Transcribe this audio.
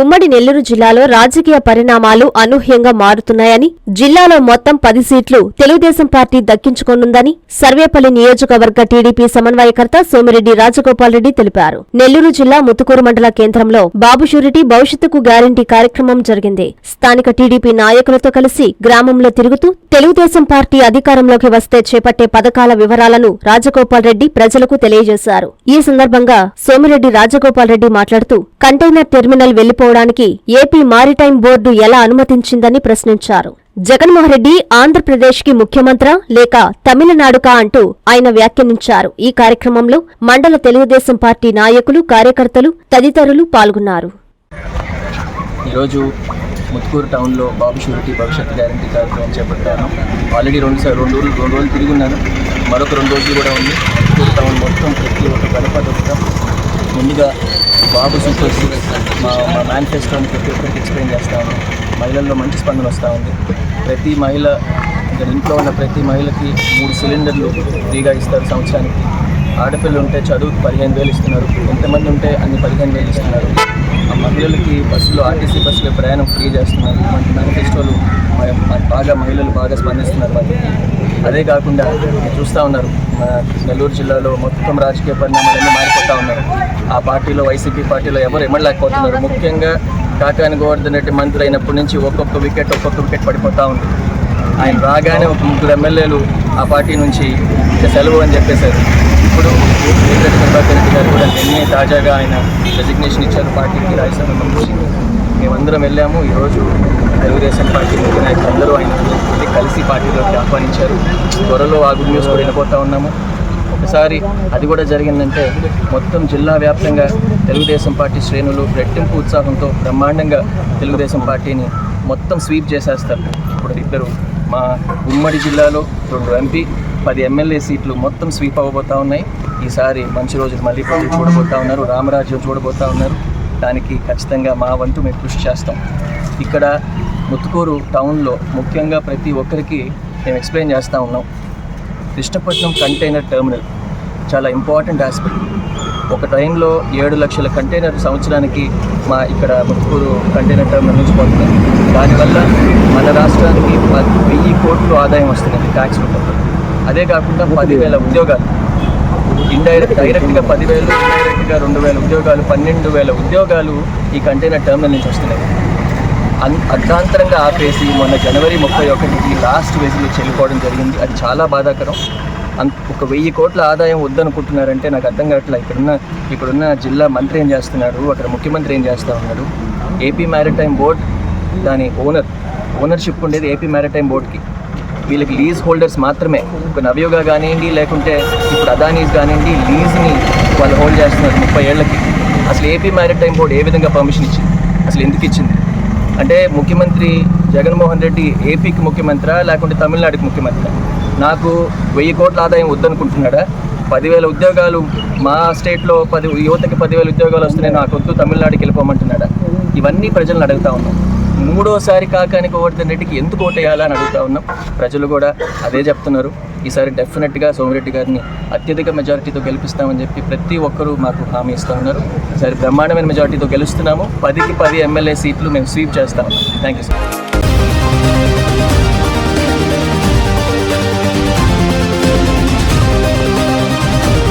ఉమ్మడి నెల్లూరు జిల్లాలో రాజకీయ పరిణామాలు అనూహ్యంగా మారుతున్నాయని జిల్లాలో మొత్తం పది సీట్లు తెలుగుదేశం పార్టీ దక్కించుకోనుందని సర్వేపల్లి నియోజకవర్గ టీడీపీ సమన్వయకర్త సోమిరెడ్డి రాజగోపాల్ రెడ్డి తెలిపారు. నెల్లూరు జిల్లా ముతుకూరు మండల కేంద్రంలో బాబు షూరిటీ భవిష్యత్తుకు గ్యారంటీ కార్యక్రమం జరిగింది. స్థానిక టీడీపీ నాయకులతో కలిసి గ్రామంలో తిరుగుతూ తెలుగుదేశం పార్టీ అధికారంలోకి వస్తే చేపట్టే పథకాల వివరాలను రాజగోపాల్ రెడ్డి ప్రజలకు తెలియజేశారు. ఈ సందర్భంగా సోమిరెడ్డి రాజగోపాల్ రెడ్డి మాట్లాడుతూ కంటైనర్ టెర్మినల్ వెళ్ళి తీసుకుపోవడానికి ఏపీ మారిటైమ్ బోర్డు ఎలా అనుమతించిందని ప్రశ్నించారు. జగన్మోహన్ రెడ్డి ఆంధ్రప్రదేశ్కి లేక తమిళనాడుకా అంటూ ఆయన వ్యాఖ్యానించారు. ఈ కార్యక్రమంలో మండల తెలుగుదేశం పార్టీ నాయకులు కార్యకర్తలు తదితరులు పాల్గొన్నారు. ఈరోజు ముత్కూరు టౌన్లో బాబు షూరిటీ భవిష్యత్ గ్యారంటీ కార్యక్రమం చేపట్టాను ఆల్రెడీ రెండు సార్ రెండు రోజులు రెండు రోజులు తిరిగి ఉన్నాను మరొక రెండు రోజులు కూడా ఉంది. ముత్కూరు టౌన్ మొత్తం ప్రతి ఒక్క గడప దొక్కడం ముందుగా బాబు సూపర్ మా మా మేనిఫెస్టోని ప్రతి ఒక్కరికి ఎక్స్ప్లెయిన్ చేస్తాను. మహిళల్లో మంచి స్పందన వస్తూ ఉంది. ప్రతి మహిళ ఇక్కడ ఇంట్లో ఉన్న ప్రతి మహిళకి మూడు సిలిండర్లు ఫ్రీగా ఇస్తారు సంవత్సరానికి. ఆడపిల్లలు ఉంటే చదువుకు పదిహేను వేలు ఇస్తున్నారు. ఎంతమంది ఉంటే అన్ని పదిహేను వేలు ఇస్తున్నారు. ఆ మహిళలకి బస్సులో ఆర్టీసీ బస్సులో ప్రయాణం ఫ్రీ చేస్తున్నారు. ఇటువంటి మేనిఫెస్టోలు బాగా మహిళలు బాగా స్పందిస్తున్నారు వాటికి అదే కాకుండా చూస్తూ ఉన్నారు మన నెల్లూరు జిల్లాలో మొత్తం రాజకీయ పరిణామాలన్నీ మారిపోతూ ఉన్నారు. ఆ పార్టీలో వైసీపీ పార్టీలో ఎవరు ఎమ్మలేకపోతున్నారు ముఖ్యంగా కాకాని గోవర్ధన్ రెడ్డి మంత్రి అయినప్పటి నుంచి ఒక్కొక్క వికెట్ ఒక్కొక్క వికెట్ పడిపోతూ ఉంది. ఆయన రాగానే ఒక ముగ్గురు ఎమ్మెల్యేలు ఆ పార్టీ నుంచి సెలవు అని చెప్పేశారు. ఇప్పుడు తాజాగా ఆయన రెసిగ్నేషన్ ఇచ్చారు. పార్టీకి రాజ్యసభ నుంచి మేమందరం వెళ్ళాము. ఈరోజు తెలుగుదేశం పార్టీ ముఖ్య నాయకులు అందరూ ఆయన కలిసి పార్టీలోకి ఆహ్వానించారు. త్వరలో ఆ గుడ్ న్యూస్ కూడా వినబోతా ఉన్నాము. ఒకసారి అది కూడా జరిగిందంటే మొత్తం జిల్లా వ్యాప్తంగా తెలుగుదేశం పార్టీ శ్రేణులు రెట్టింపు ఉత్సాహంతో బ్రహ్మాండంగా తెలుగుదేశం పార్టీని మొత్తం స్వీప్ చేసేస్తారు. ఇప్పుడు ఇద్దరు మా ఉమ్మడి జిల్లాలో రెండు ఎంపీ పది ఎమ్మెల్యే సీట్లు మొత్తం స్వీప్ అవ్వబోతా ఉన్నాయి. ఈసారి మంచి రోజులు మళ్ళీ ప్రజలు చూడబోతా ఉన్నారు. రామరాజ్యం చూడబోతా ఉన్నారు. దానికి ఖచ్చితంగా మా వంతు మేము కృషి చేస్తాం. ఇక్కడ ముత్తుకూరు టౌన్లో ముఖ్యంగా ప్రతి ఒక్కరికి మేము ఎక్స్ప్లెయిన్ చేస్తూ ఉన్నాం. కృష్ణపట్నం కంటైనర్ టెర్మినల్ చాలా ఇంపార్టెంట్ ఆస్పెక్ట్. ఒక టైంలో ఏడు లక్షల కంటైనర్ సంవత్సరానికి మా ఇక్కడ ముత్తుకూరు కంటైనర్ టెర్మినల్ నుంచి పోతుంది దానివల్ల మన రాష్ట్రానికి పది వెయ్యి కోట్లు ఆదాయం వస్తుంది. ట్యాక్స్ రూపంలో. అదే కాకుండా పదివేల ఉద్యోగాలు. ఇండైరెక్ట్ డైరెక్ట్గా పదివేలు ఇండైరెక్ట్గా రెండు వేల ఉద్యోగాలు పన్నెండు వేల ఉద్యోగాలు ఈ కంటైనర్ టర్మినల్ నుంచి వస్తున్నాయి. అన్ అర్ధాంతరంగా ఆపేసి మొన్న జనవరి ముప్పై ఒకటికి లాస్ట్ వేసులు చెల్లిపోవడం జరిగింది. అది చాలా బాధాకరం. అంత ఒక వెయ్యి కోట్ల ఆదాయం వద్దనుకుంటున్నారంటే నాకు అర్థం కావట్లేదు ఇక్కడున్న ఇక్కడున్న జిల్లా మంత్రి ఏం చేస్తున్నాడు అక్కడ ముఖ్యమంత్రి ఏం చేస్తూ ఉన్నాడు ఏపీ మ్యారిటైమ్ బోర్డ్ దాని ఓనర్ ఓనర్షిప్ ఉండేది ఏపీ మ్యారిటైమ్ బోర్డ్కి. వీళ్ళకి లీజ్ హోల్డర్స్ మాత్రమే. ఒక నవయోగా కానివ్వండి లేకుంటే ఇప్పుడు అదానీస్ కానివ్వండి లీజ్ని వాళ్ళు హోల్డ్ చేస్తున్నారు ముప్పై ఏళ్ళకి. అసలు ఏపీ మ్యారిటైమ్ బోర్డు ఏ విధంగా పర్మిషన్ ఇచ్చింది? అసలు ఎందుకు ఇచ్చింది? అంటే ముఖ్యమంత్రి జగన్మోహన్ రెడ్డి ఏపీకి ముఖ్యమంత్రా లేకుంటే తమిళనాడుకి ముఖ్యమంత్రి? నాకు వెయ్యి కోట్ల ఆదాయం వద్దనుకుంటున్నాడా? పదివేల ఉద్యోగాలు మా స్టేట్లో పది యువతకి పదివేల ఉద్యోగాలు వస్తున్నాయి నాకు వద్దు తమిళనాడుకి వెళ్ళిపోమంటున్నాడా? ఇవన్నీ ప్రజలను అడుగుతా ఉన్నాం. మూడోసారి కాకాని గోవర్ధన్ రెడ్డికి ఎందుకు ఓటేయాలా అని అడుగుతా ఉన్నాం. ప్రజలు కూడా అదే చెప్తున్నారు. ఈసారి డెఫినెట్గా సోమిరెడ్డి గారిని అత్యధిక మెజారిటీతో గెలిపిస్తామని చెప్పి ప్రతి ఒక్కరూ మాకు హామీ ఇస్తూ ఉన్నారు. ఈసారి బ్రహ్మాండమైన మెజారిటీతో గెలుస్తున్నాము. పదికి పది ఎమ్మెల్యే సీట్లు మేము స్వీప్ చేస్తాము థ్యాంక్ యూ సార్.